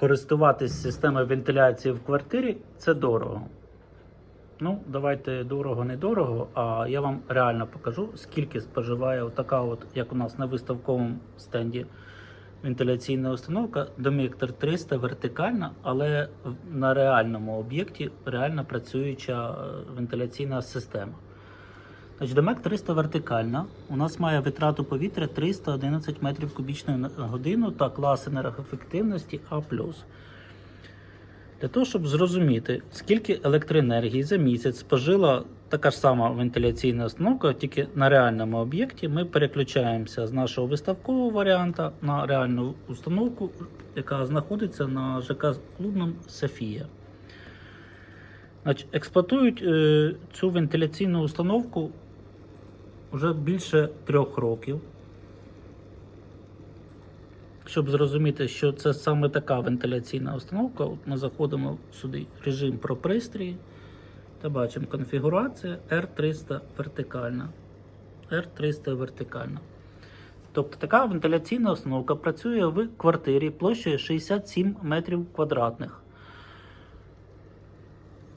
користуватись системою вентиляції в квартирі це дорого. Ну, давайте дорого-недорого, а я вам реально покажу, скільки споживає така, от, як у нас на виставковому стенді вентиляційна установка Доміктор 300 вертикальна, але на реальному об'єкті реально працююча е, вентиляційна система. Домек 300 вертикальна. У нас має витрату повітря 311 метрів кубічної на годину та клас енергоефективності А. Для того, щоб зрозуміти, скільки електроенергії за місяць спожила така ж сама вентиляційна установка, тільки на реальному об'єкті, ми переключаємося з нашого виставкового варіанта на реальну установку, яка знаходиться на ЖК Клубном Софія. Значить, експлуатують е, цю вентиляційну установку вже більше трьох років. Щоб зрозуміти, що це саме така вентиляційна установка, от ми заходимо сюди в режим про пристрої та бачимо конфігурація R300 вертикальна. R300 вертикальна. Тобто така вентиляційна установка працює в квартирі площею 67 метрів квадратних.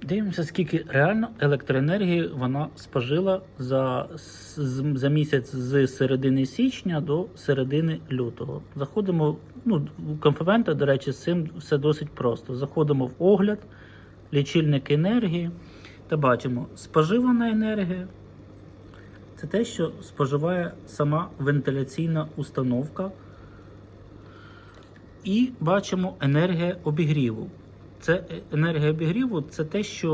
Дивимося, скільки реально електроенергії вона спожила за, за місяць з середини січня до середини лютого. Заходимо ну, у конферента, до речі, з цим все досить просто. Заходимо в огляд, лічильник енергії та бачимо споживана енергія. Це те, що споживає сама вентиляційна установка. І бачимо енергія обігріву. Це енергія обігріву це те, що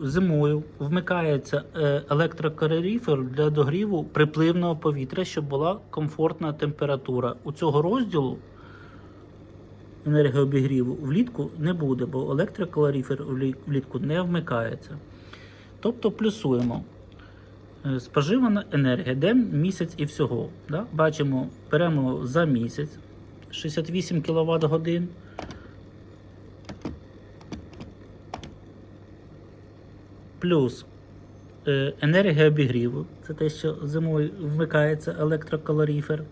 зимою вмикається е, для догріву припливного повітря, щоб була комфортна температура. У цього розділу енергія обігріву влітку не буде, бо електрокалорифер влі- влітку не вмикається. Тобто плюсуємо. Е, Споживана енергія, день, місяць і всього. Да? Бачимо, беремо за місяць 68 кВт годин. Плюс е, енергія обігріву. Це те, що зимою вмикається електрокалорифер.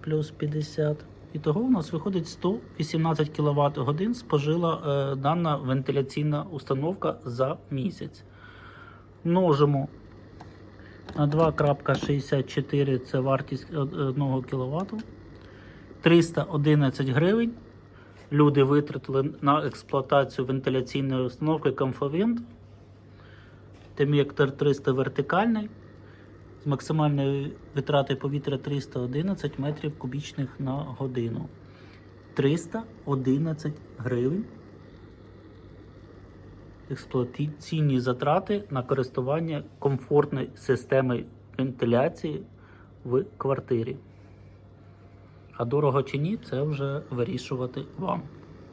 Плюс 50. І того у нас виходить 118 кВт годин спожила е, дана вентиляційна установка за місяць. Множимо на 2.64 це вартість 1 кВт. 311 гривень. Люди витратили на експлуатацію вентиляційної установки Comfovent. Тем'єктор 300 вертикальний. З максимальною витратою повітря 311 метрів кубічних на годину. 311 гривень. Експлуатаційні затрати на користування комфортною системою вентиляції в квартирі. А дорого чи ні, це вже вирішувати вам.